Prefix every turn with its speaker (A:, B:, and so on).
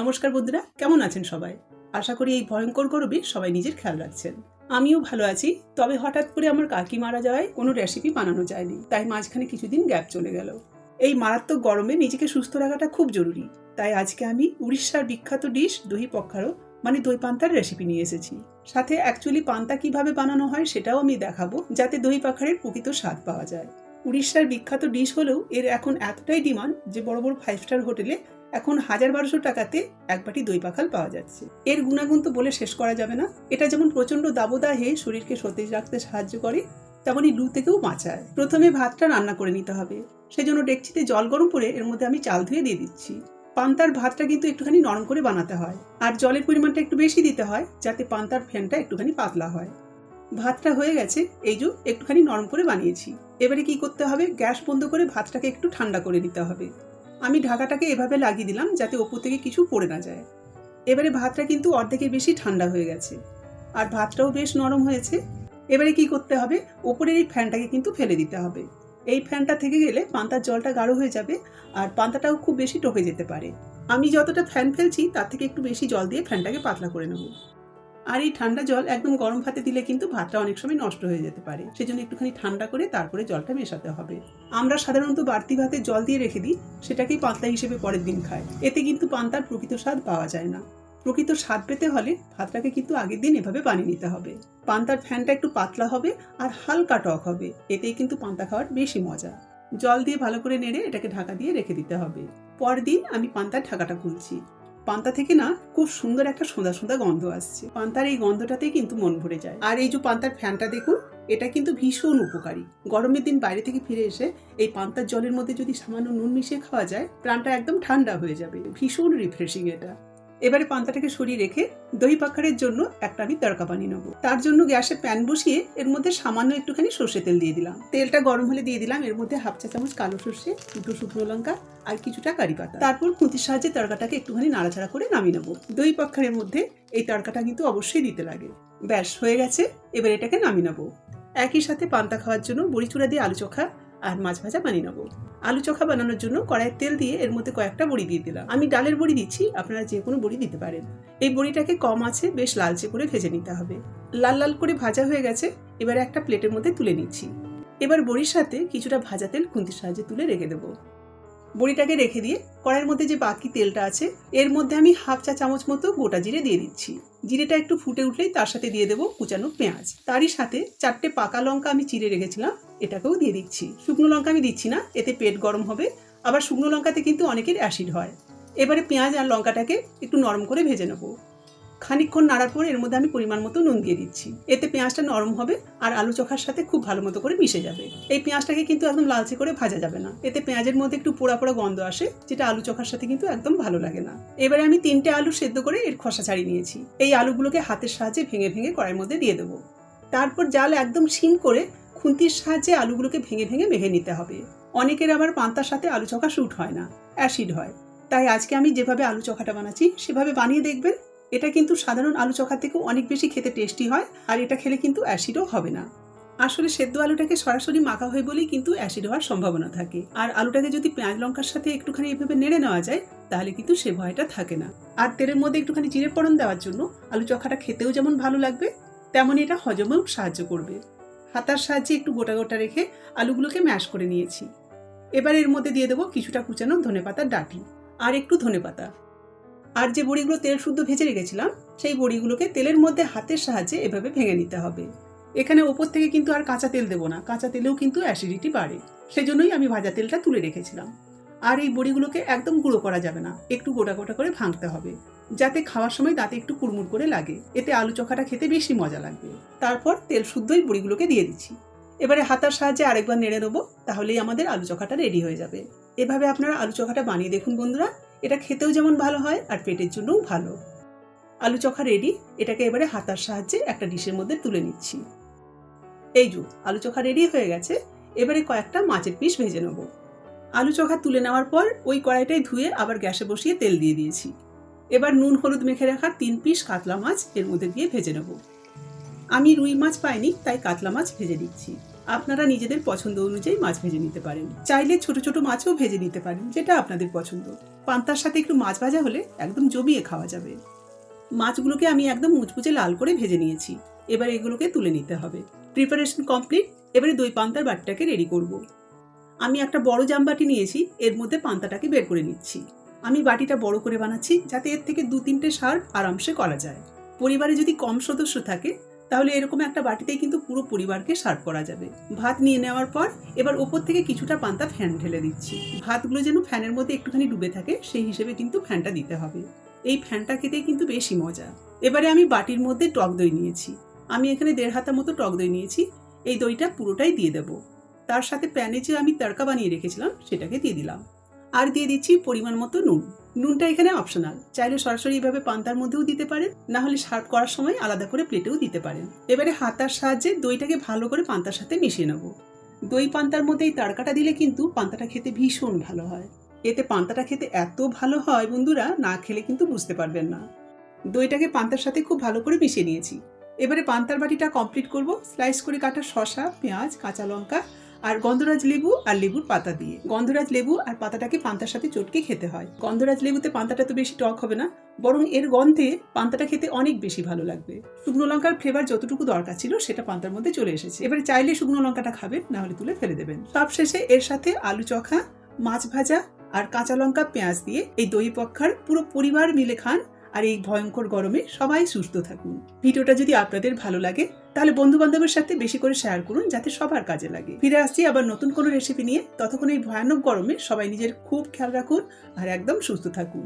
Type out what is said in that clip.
A: নমস্কার বন্ধুরা, কেমন আছেন সবাই? আশা করি এই ভয়ঙ্কর গরমে সবাই নিজের খেয়াল রাখছেন। আমিও ভালো আছি, তবে হঠাৎ করে আমার কাকি মারা যাওয়ায় কোনো রেসিপি বানানো যায়নি, তাই মাঝখানে কিছুদিন গ্যাপ চলে গেল। এই মারাত্মক গরমে নিজেকে সুস্থ রাখাটা খুব জরুরি, তাই আজকে আমি উড়িষ্যার বিখ্যাত ডিশ দহি পক্ষারও মানে দই পান্তার রেসিপি নিয়ে এসেছি। সাথে অ্যাকচুয়ালি পান্তা কীভাবে বানানো হয় সেটাও আমি দেখাবো, যাতে দই পাখারের প্রকৃত স্বাদ পাওয়া যায়। উড়িষ্যার বিখ্যাত ডিশ হলেও এর এখন এতটাই ডিমান্ড যে বড় বড় ফাইভ স্টার হোটেলে এখন হাজার বারোশো টাকাতে এক বাটি দই পাখাল পাওয়া যাচ্ছে। এর গুণাগুণ তো বলে শেষ করা যাবে না। এটা যেমন প্রচণ্ড দাবদাহে শরীরকে সতেজ রাখতে সাহায্য করে তেমনই লু থেকেও বাঁচায়। প্রথমে ভাতটা রান্না করে নিতে হবে। সেজন্য ডেকচিতে জল গরম করে এর মধ্যে আমি চাল ধুয়ে দিয়ে দিচ্ছি। পান্তার ভাতটা কিন্তু একটুখানি নরম করে বানাতে হয়। আর জলের পরিমাণটা একটু বেশি দিতে হয়, যাতে পান্তার ফ্যানটা একটুখানি পাতলা হয়। ভাতটা হয়ে গেছে, এই যে একটুখানি নরম করে বানিয়েছি। এবারে কি করতে হবে? গ্যাস বন্ধ করে ভাতটাকে একটু ঠান্ডা করে নিতে হবে। আমি ঢাকাটাকে এভাবে লাগিয়ে দিলাম যাতে ওপর থেকে কিছু পড়ে না যায়। এবারে ভাতটা কিন্তু অর্ধেকের বেশি ঠান্ডা হয়ে গেছে। আর ভাতটাও বেশ নরম হয়েছে। এবারে কি করতে হবে? ওপরের এই ফ্যানটাকে কিন্তু ফেলে দিতে হবে। এই ফ্যানটা থেকে গেলে পান্তার জলটা গাঢ় হয়ে যাবে আর পান্তাটাও খুব বেশি টকে যেতে পারে। আমি যতটা ফ্যান ফেলছি, তার থেকে একটু বেশি জল দিয়ে ফ্যানটাকে পাতলা করে নেব। আর এই ঠান্ডা জল একদম গরম ভাতে দিলে কিন্তু ভাতটা অনেক সময় নষ্ট হয়ে যেতে পারে। সেজন্য একটুখানি ঠান্ডা করে তারপরে জলটা মেশাতে হবে। আমরা সাধারণত বাড়তি ভাতে জল দিয়ে রেখে দিই, সেটাকেই পান্তা হিসেবে পরের দিন খাই। এতে কিন্তু পান্তার প্রকৃত স্বাদ পাওয়া যায় না। প্রকৃত স্বাদ পেতে হলে ভাতটাকে কিন্তু আগের দিন এভাবে বানিয়ে নিতে হবে। পান্তার ফ্যানটা একটু পাতলা হবে আর হালকা টক হবে। এতেই কিন্তু পান্তা খাওয়ার বেশি মজা। জল দিয়ে ভালো করে নেড়ে এটাকে ঢাকা দিয়ে রেখে দিতে হবে। পরদিন আমি পান্তার ঢাকাটা খুলছি। পান্তা থেকে না খুব সুন্দর একটা সোঁদা সোঁদা গন্ধ আসছে। পান্তার এই গন্ধটাতেই কিন্তু মন ভরে যায়। আর এই যে পান্তার ফ্যানটা দেখুন, এটা কিন্তু ভীষণ উপকারী। গরমের দিন বাইরে থেকে ফিরে এসে এই পান্তার জলের মধ্যে যদি সামান্য নুন মিশিয়ে খাওয়া যায়, প্রাণটা একদম ঠান্ডা হয়ে যাবে। ভীষণ রিফ্রেশিং এটা। এবারে পান্তাটাকে সরিয়ে রেখে দই পাখারের জন্য একটা আমি তড়কা বানিয়ে নেব। তার জন্য গ্যাসে প্যান বসিয়ে এর মধ্যে সামান্য একটুখানি সর্ষে তেল দিয়ে দিলাম। তেলটা গরম হলে দিয়ে দিলাম। এর মধ্যে হাফ চা চামচ কালো সর্ষে, দুটো শুকনো লঙ্কা আর কিছুটা কারি পাতা। তারপর খুঁতির সাহায্যে তড়কাটাকে একটুখানি নাড়াচাড়া করে নামিয়ে নেব। দই পাখারের মধ্যে এই তড়কাটা কিন্তু অবশ্যই দিতে লাগে। ব্যাস, হয়ে গেছে। এবার এটাকে নামিয়ে নেব। একই সাথে পান্তা খাওয়ার জন্য বড়ি বড়িচুড়া দিয়ে আলু চোখা আর মাছ ভাজা বানিয়ে নেব। আলু চোখা বানানোর জন্য কড়াইয়ের তেল দিয়ে এর মধ্যে কয়েকটা বড়ি দিয়ে দিলাম। আমি ডালের বড়ি দিচ্ছি, আপনারা যে কোনো বড়ি দিতে পারেন। এই বড়িটাকে কম আছে, বেশ লালচে করে ভেজে নিতে হবে। লাল লাল করে ভাজা হয়ে গেছে, এবারে একটা প্লেটের মধ্যে তুলে নিচ্ছি। এবার বড়ির সাথে কিছুটা ভাজা তেল খুন্তির সাহায্যে তুলে রেখে দেবো। বড়িটাকে রেখে দিয়ে কড়াইয়ের মধ্যে যে বাকি তেলটা আছে, এর মধ্যে আমি হাফ চা চামচ মতো গোটা জিরে দিয়ে দিচ্ছি। জিরেটা একটু ফুটে উঠলেই তার সাথে দিয়ে দেবো কুচানো পেঁয়াজ। তারই সাথে চারটে পাকা লঙ্কা আমি চিড়ে রেখেছিলাম এটাকেও দিয়ে দিচ্ছি। শুকনো লঙ্কা আমি দিচ্ছি না, এতে পেট গরম হবে। আবার শুকনো লঙ্কাতে কিন্তু অনেকের অ্যাসিড হয়। এবারে পেঁয়াজ আর লঙ্কাটাকে একটু নরম করে ভেজে নেব। খানিকক্ষণ নাড়ার পর এর মধ্যে আমি পরিমাণ মতো নুন দিয়ে দিচ্ছি। এতে পেঁয়াজটা নরম হবে আর আলু চোখার সাথে খুব ভালো মতো করে মিশে যাবে। এই পেঁয়াজটাকে কিন্তু একদম লালচে করে ভাজা যাবে না। এতে পেঁয়াজের মধ্যে একটু পোড়া পোড়া গন্ধ আসে, যেটা আলু চোখার সাথে কিন্তু একদম ভালো লাগে না। এবারে আমি তিনটে আলু সেদ্ধ করে এর খসা ছাড়িয়ে নিয়েছি। এই আলুগুলোকে হাতের সাহায্যে ভেঙে ভেঙে কড়াইয়ের মধ্যে দিয়ে দেবো। তারপর জাল একদম সিম করে খুন্তির সাহায্যে আলুগুলোকে ভেঙে ভেঙে মেখে নিতে হবে। অনেকের আবার পান্তার সাথে আলু চোখা শ্যুট হয় না অ্যাসিড হয়। তাই আজকে আমি যেভাবে আলু চোখাটা বানাচ্ছি, সেভাবে বানিয়ে দেখবেন, এটা কিন্তু সাধারণ আলু চোখা থেকেও অনেক বেশি খেতে টেস্টি হয় আর এটা খেলে কিন্তু অ্যাসিডও হবে না। আসলে সেদ্ধ আলুটাকে সরাসরি মাখা হয় বলেই কিন্তু অ্যাসিড হওয়ার সম্ভাবনা থাকে। আর আলুটাকে যদি পেঁয়াজ লঙ্কার সাথে একটুখানি এভাবে নেড়ে নেওয়া যায়, তাহলে কিন্তু সে ভয়টা থাকে না। আর তেলের মধ্যে একটুখানি জিরে ফোড়ন দেওয়ার জন্য আলু চোখাটা খেতেও যেমন ভালো লাগবে, তেমনই এটা হজমেও সাহায্য করবে। হাতার সাহায্যে একটু গোটা গোটা রেখে আলুগুলোকে ম্যাশ করে নিয়েছি। এবার এর মধ্যে দিয়ে দেবো কিছুটা কুচানো ধনে পাতার ডাঁটি আর একটু ধনে পাতা আর যে বড়িগুলো তেল শুদ্ধ ভেজে রেখেছিলাম, সেই বড়িগুলোকে তেলের মধ্যে হাতের সাহায্যে এভাবে ভেঙে নিতে হবে। এখানে ওপর থেকে কিন্তু আর কাঁচা তেল দেবো না, কাঁচা তেলেও কিন্তু অ্যাসিডিটি বাড়ে। সেজন্যই আমি ভাজা তেলটা তুলে রেখেছিলাম। আর এই বড়িগুলোকে একদম গুঁড়ো করা যাবে না। একটু গোটা গোটা করে ভাঙতে হবে। যাতে খাওয়ার সময় দাঁতে একটু কুড়মুড় করে লাগে। এতে আলু চোখাটা খেতে বেশি মজা লাগবে। তারপর তেল শুদ্ধই বড়িগুলোকে দিয়ে দিচ্ছি। এবারে হাতার সাহায্যে আরেকবার নেড়ে নেব তাহলেই আমাদের আলু চোখাটা রেডি হয়ে যাবে। এভাবে আপনারা আলু চোখাটা বানিয়ে দেখুন বন্ধুরা। এটা খেতেও যেমন ভালো হয় আর পেটের জন্যও ভালো। আলু চোখা রেডি। এটাকে এবারে হাতার সাহায্যে একটা ডিশের মধ্যে তুলে নিচ্ছি। এই যু, আলু চোখা রেডি হয়ে গেছে। এবারে কয়েকটা মাছের পিস ভেজে নেব। আলু চোখা তুলে নেওয়ার পর ওই কড়াইটাই ধুয়ে আবার গ্যাসে বসিয়ে তেল দিয়ে দিয়েছি। এবার নুন হলুদ মেখে রাখা তিন পিস কাতলা মাছ এর মধ্যে দিয়ে ভেজে নেব। আমি রুই মাছ পাইনি, তাই কাতলা মাছ ভেজে দিচ্ছি আপনারা নিজেদের পছন্দ অনুযায়ী মাছ ভেজে নিতে পারেন। চাইলে ছোট ছোট মাছও ভেজে নিতে পারেন, যেটা আপনাদের পছন্দ। পান্তার সাথে একটু মাছ ভাজা হলে একদম জমিয়ে খাওয়া যাবে। মাছগুলোকে আমি একদম মুচমুচে লাল করে ভেজে নিয়েছি। এবার এগুলোকে তুলে নিতে হবে। প্রিপারেশন কমপ্লিট এবারে দই পান্তার বাটিটাকে রেডি করব। আমি একটা বড় জামবাটি নিয়েছি, এর মধ্যে পান্তাটাকে বের করে নিচ্ছি। আমি বাটিটা বড় করে বানাচ্ছি যাতে এর থেকে দু তিনটে সার্ভ আরামসে করা যায়। পরিবারে যদি কম সদস্য থাকে, তাহলে এরকম একটা বাটিতেই কিন্তু পুরো পরিবারকে সার্ভ করা যাবে। ভাত নিয়ে নেওয়ার পর এবার ওপর থেকে কিছুটা পান্তা ফ্যান ঢেলে দিচ্ছি। ভাতগুলো যেন ফ্যানের মধ্যে একটুখানি ডুবে থাকে, সেই হিসেবে কিন্তু ফ্যানটা দিতে হবে। এই ফ্যানটা খেতে কিন্তু বেশি মজা। এবারে আমি বাটির মধ্যে টক দই নিয়েছি। আমি এখানে দেড় হাতা মতো টক দই নিয়েছি। এই দইটা পুরোটাই দিয়ে দেব। তার সাথে প্যানে যে আমি তড়কা বানিয়ে রেখেছিলাম, সেটাকে দিয়ে দিলাম। আর দিয়ে দিচ্ছি পরিমাণ মতো নুন। নুনটা এখানে অপশনাল চাইলে সরাসরি এইভাবে পান্তার মধ্যেও দিতে পারেন, না হলে সার্ভ করার সময় আলাদা করে প্লেটেও দিতে পারেন। এবারে হাতার সাহায্যে দইটাকে ভালো করে পান্তার সাথে মিশিয়ে নেব। দই পান্তার মধ্যে এই তড়কাটা দিলে কিন্তু পান্তাটা খেতে ভীষণ ভালো হয়। এতে পান্তাটা খেতে এত ভালো হয় বন্ধুরা, না খেলে কিন্তু বুঝতে পারবেন না। দইটাকে পান্তার সাথে খুব ভালো করে মিশিয়ে নিয়েছি। এবারে পান্তার বাটিটা কমপ্লিট করব। স্লাইস করে কাটা শসা, পেঁয়াজ, কাঁচা লঙ্কা আর গন্ধরাজ লেবু আর লেবুর পাতা দিয়ে। গন্ধরাজ লেবু আর পাতাটাকে পান্তার সাথে চটকে খেতে হয়। গন্ধরাজ লেবুতে পান্তাটা তো বেশি টক হবে না, বরং এর গন্ধে পান্তাটা খেতে অনেক বেশি ভালো লাগবে। শুকনো লঙ্কার ফ্লেভার যতটুকু দরকার ছিল সেটা পান্তার মধ্যে চলে এসেছে। এবারে চাইলে শুকনো লঙ্কাটা খাবেন, না হলে তুলে ফেলে দেবেন। সব শেষে এর সাথে আলু চখা, মাছ ভাজা আর কাঁচা লঙ্কা পেঁয়াজ দিয়ে এই দই পক্ষার পুরো পরিবার মিলে খান আর এই ভয়ঙ্কর গরমে সবাই সুস্থ থাকুন। ভিডিওটা যদি আপনাদের ভালো লাগে, তাহলে বন্ধু বান্ধবের সাথে বেশি করে শেয়ার করুন, যাতে সবার কাজে লাগে। ফিরে আসছি আবার নতুন কোনো রেসিপি নিয়ে। ততক্ষণ এই ভয়ানক গরমে সবাই নিজের খুব খেয়াল রাখুন আর একদম সুস্থ থাকুন।